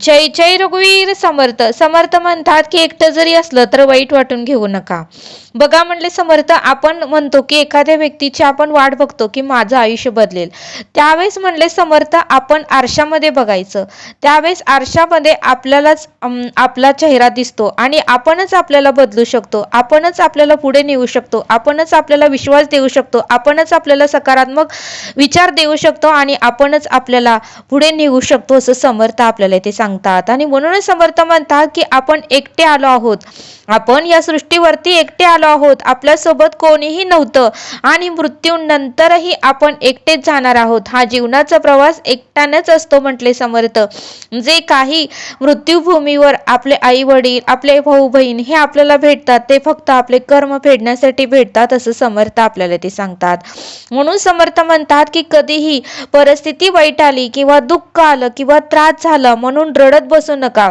जय जय रघुवीर समर्थ. समर्थ म्हणतात की एकटं जरी असलं तर वाईट वाटून घेऊ नका. बघा म्हणले समर्थ आपण म्हणतो की एखाद्या व्यक्तीची आपण वाट बघतो की माझं आयुष्य बदलेल. त्यावेळेस म्हणले समर्थ आपण आरशामध्ये बघायचं. त्यावेळेस आरशामध्ये आपल्यालाच आपला चेहरा दिसतो आणि आपणच आपल्याला बदलू शकतो. आपणच आपल्याला पुढे नेऊ शकतो. आपणच आपल्याला विश्वास देऊ शकतो. आपणच आपल्याला सकारात्मक विचार देऊ शकतो आणि आपणच आपल्याला पुढे नेऊ शकतो असं समर्थ आपल्याला ते सांग सांगतात. आणि म्हणूनच समर्थ म्हणतात की आपण एकटे आलो आहोत. आपण या सृष्टीवरती एकटे आलो आहोत. आपल्यासोबत कोणीही नव्हतं. आणि मृत्यूनंतरही आपण एकटेच जाणार आहोत. हा जीवनाचा प्रवास एकट्यानेच असतो म्हटले समर्थ जे काही मृत्यूभूमीवर आपले आई वडील आपले भाऊ बहीण हे आपल्याला भेटतात. ते फक्त आपले कर्म फेडण्यासाठी भेटतात असं समर्थ आपल्याला ते सांगतात. म्हणून समर्थ म्हणतात की कधीही परिस्थिती वाईट आली किंवा दुःख आलं किंवा त्रास झाला म्हणून रडत बसू नका.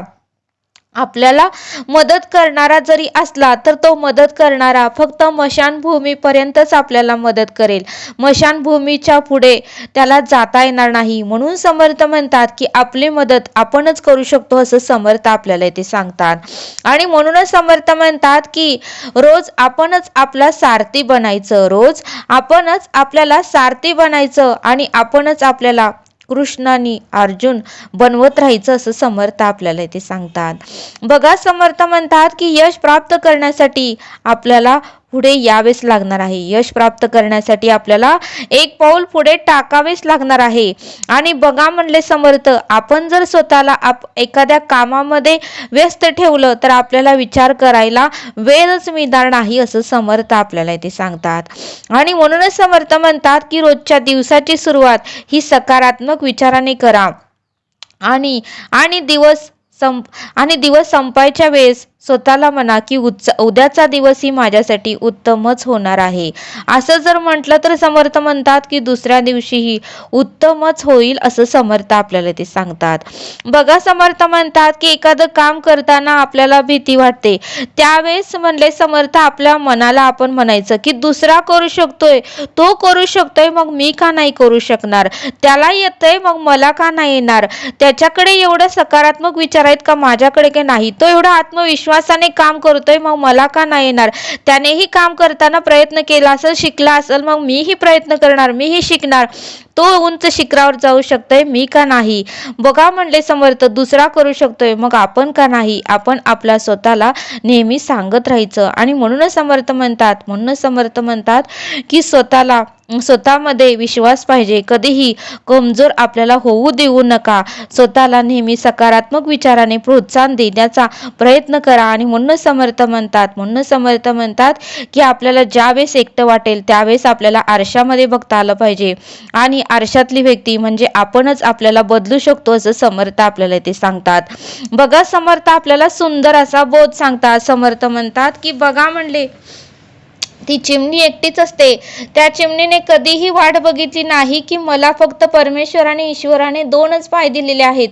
आपल्याला मदत करणारा जरी असला तर तो मदत करणारा. फक्त मशानभूमीपर्यंतच आपल्याला मदत करेल. मशानभूमीच्या पुढे त्याला जाता येणार नाही. म्हणून समर्थ म्हणतात की आपली मदत आपणच करू शकतो असं समर्थ आपल्याला इथे सांगतात. आणि म्हणूनच समर्थ म्हणतात की रोज आपणच आपला सारथी बनायचं. रोज आपणच आपल्याला सारथी बनायचं आणि आपणच आपल्याला कृष्णानी अर्जुन बनवत राहायचं असं समर्थ आपल्याला इथे सांगतात. बघा समर्थ म्हणतात की यश प्राप्त करण्यासाठी आपल्याला पुढे यावेच लागणार आहे. यश प्राप्त करण्यासाठी आपल्याला एक पाऊल पुढे टाकावेच लागणार आहे. आणि बघा म्हणले समर्थ आपण जर स्वतःला आप एखाद्या कामामध्ये व्यस्त ठेवलं तर आपल्याला विचार करायला वेळच मिळणार नाही असं समर्थ आपल्याला इथे सांगतात. आणि म्हणूनच समर्थ म्हणतात की रोजच्या दिवसाची सुरुवात ही सकारात्मक विचाराने करा. आणि आणि दिवस संप आणि दिवस संपायच्या वेळेस स्वतःला म्हणा की उच्च उद्याचा दिवस ही माझ्यासाठी उत्तमच होणार आहे. असं जर म्हटलं तर समर्थ म्हणतात की दुसऱ्या दिवशीही उत्तमच होईल असं समर्थ आपल्याला ते सांगतात. बघा समर्थ म्हणतात की एखादं काम करताना आपल्याला भीती वाटते. त्यावेळेस म्हणले समर्थ आपल्या मनाला आपण म्हणायचं की दुसरा करू शकतोय तो करू शकतोय मग मी का नाही करू शकणार? त्याला येतंय मग मला का नाही येणार? त्याच्याकडे एवढं सकारात्मक विचार आहेत का माझ्याकडे काही नाही? तो एवढा आत्मविश्वास विश्वासाने काम करतोय मग मला का नाही येणार? त्यानेही काम करताना प्रयत्न केला असेल शिकला असेल मग मीही प्रयत्न करणार मीही शिकणार. तो उंच शिखरावर जाऊ शकतोय मी का नाही? बघा म्हणले समर्थ दुसरा करू शकतोय मग आपण का नाही? आपण आपल्या स्वतःला नेहमी सांगत राहायचं. आणि म्हणूनच समर्थ म्हणतात म्हणूनच समर्थ म्हणतात की स्वतःला स्वतःमध्ये विश्वास पाहिजे. कधीही कमजोर आपल्याला होऊ देऊ नका. स्वतःला नेहमी सकारात्मक विचाराने प्रोत्साहन देण्याचा प्रयत्न करा आणि म्हणून समर्थ म्हणतात. म्हणून समर्थ म्हणतात की आपल्याला ज्यावेळेस एकटं वाटेल त्यावेळेस आपल्याला आरशामध्ये बघता आलं पाहिजे. आणि आरशातली व्यक्ती म्हणजे आपणच आपल्याला बदलू शकतो असं समर्थ आपल्याला ते सांगतात. बघा समर्थ आपल्याला सुंदर असा बोध सांगतात. समर्थ म्हणतात की बघा म्हणले. ती चिमणी एकटीच असते. त्या चिमणीने कधीही वाट बघितली नाही की मला फक्त परमेश्वर आणि ईश्वराने दोनच पाय दिलेले आहेत.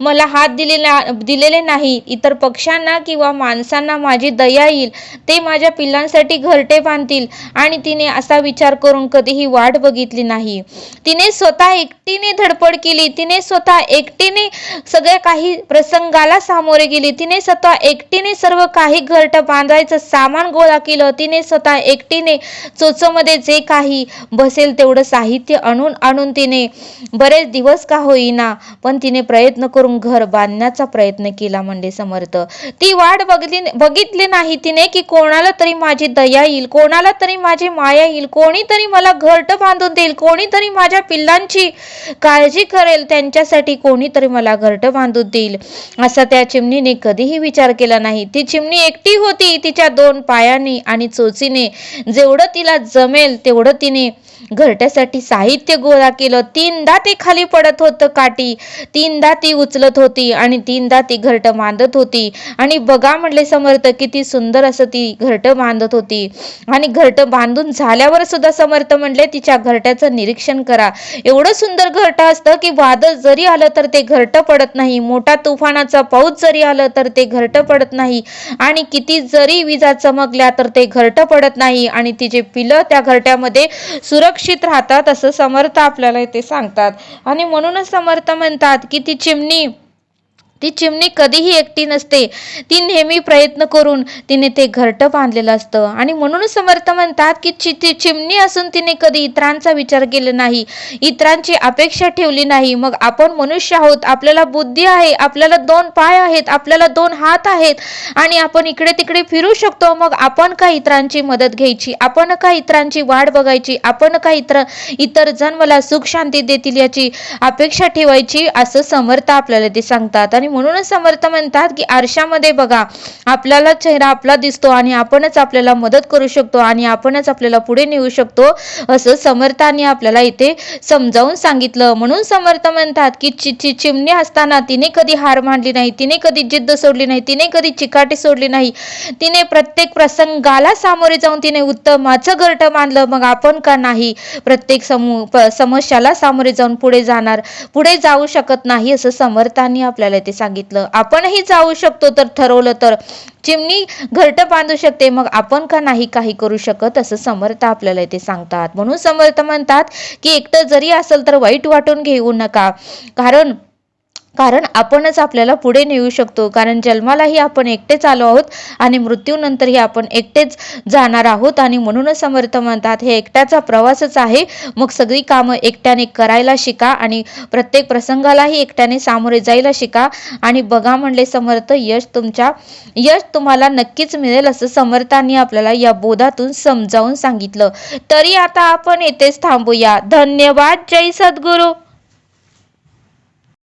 मला हात दिलेला दिलेले नाही. इतर पक्ष्यांना किंवा माणसांना माझी दया येईल. ते माझ्या पिल्लांसाठी घरटे बांधतील. आणि तिने असा विचार करून कधीही वाट बघितली नाही. तिने स्वतः एकटीने धडपड केली. तिने स्वतः एकटीने सगळ्या काही प्रसंगाला सामोरे गेली. तिने स्वतः एकटीने सर्व काही घरटं बांधायचं सामान गोळा केलं. तिने स्वतः एकटीने चोचोमध्ये जे काही बसेल तेवढं साहित्य आणून आणून तिने बरेच दिवस का होईना पण तिने प्रयत्न करून घर बांधण्याचा प्रयत्न केला म्हणजे समर्थ. ती वाट बघली बघितली नाही तिने की कोणाला तरी माझी दया येईल कोणाला तरी माझी माया येईल कोणीतरी मला घरटं बांधून देईल कोणीतरी माझ्या पिल्लांची काळजी करेल त्यांच्यासाठी कोणीतरी मला घरट बांधून देईल. असा त्या चिमणीने कधीही विचार केला नाही. ती चिमणी एकटी होती तिच्या दोन पायांनी आणि चोचीने. जेवढं तिला जमेल तेवढं तिने घरट्यासाठी साहित्य गोळा केलं. तीनदा ते खाली पडत होतं काठी. तीनदा ती उचलत होती आणि तीनदा ती घरट मांडत होती. आणि बघा म्हणले समर्थ किती सुंदर असं ती घरटं बांधत होती. आणि घरट बांधून झाल्यावर सुद्धा समर्थ म्हणले तिच्या घरट्याचं निरीक्षण करा. एवढं सुंदर घरटं असतं की वादळ जरी आलं तर ते घरट पडत नाही. मोठा तुफानाचा पाऊस जरी आलं तर ते घरट पडत नाही. आणि किती जरी विजा चमकल्या तर ते घरट पडत नाही. आणि तिचे पिलं त्या घरट्यामध्ये सुरक्षित राहतात असं समर्थ आपल्याला इथे सांगतात. आणि म्हणूनच समर्थ म्हणतात की ती चिमणी ती चिमणी कधीही एकटी नसते. ती नेहमी प्रयत्न करून तिने ते घरटं बांधलेलं असतं. आणि म्हणूनच समर्थ म्हणतात की चि ती चिमणी असून तिने कधी इतरांचा विचार केला नाही. इतरांची अपेक्षा ठेवली नाही. मग आपण मनुष्य आहोत. आपल्याला बुद्धी आहे. आपल्याला दोन पाय आहेत. आपल्याला दोन हात आहेत. आणि आपण इकडे तिकडे फिरू शकतो. मग आपण का इतरांची मदत घ्यायची? आपण का इतरांची वाट बघायची? आपण का इतर इतर जण मला सुख शांती देतील याची अपेक्षा ठेवायची? असं समर्थ आपल्याला ते सांगतात. आणि म्हणूनच समर्थ म्हणतात की आरशामध्ये बघा आपल्याला चेहरा आपला दिसतो आणि आपणच आपल्याला मदत करू शकतो आणि आपणच आपल्याला पुढे नेऊ शकतो असं समर्थाने आपल्याला इथे समजावून सांगितलं. म्हणून समर्थ म्हणतात की चि चिमणी असताना तिने कधी हार मानली नाही तिने कधी जिद्द सोडली नाही तिने कधी चिकाटी सोडली नाही. तिने प्रत्येक प्रसंगाला सामोरे जाऊन तिने उत्तमाचं घरट मानलं मग आपण का नाही? प्रत्येक समू समस्याला सामोरे जाऊन पुढे जाणार पुढे जाऊ शकत नाही असं समर्थांनी आपल्याला इथे सांगितलं. आपणही जाऊ शकतो तर ठरवलं तर. चिमणी घरट बांधू शकते. मग आपण का नाही काही करू शकत? असं समर्थ आपल्याला ते सांगतात. म्हणून समर्थ म्हणतात की एकटं जरी असेल तर वाईट वाटून घेऊ नका. कारण कारण आपणच आपल्याला पुढे नेऊ शकतो. कारण जन्मालाही आपण एकटेच आलो आहोत आणि मृत्यूनंतरही आपण एकटेच जाणार आहोत आणि म्हणूनच समर्थ म्हणतात हे एकट्याचा प्रवासच आहे. मग सगळी कामं एकट्याने करायला शिका आणि प्रत्येक प्रसंगालाही एकट्याने सामोरे जायला शिका. आणि बघा म्हणले समर्थ यश तुमच्या यश तुम्हाला नक्कीच मिळेल असं समर्थांनी आपल्याला या बोधातून समजावून सांगितलं. तरी आता आपण येथेच थांबूया. धन्यवाद. जय सद्गुरू.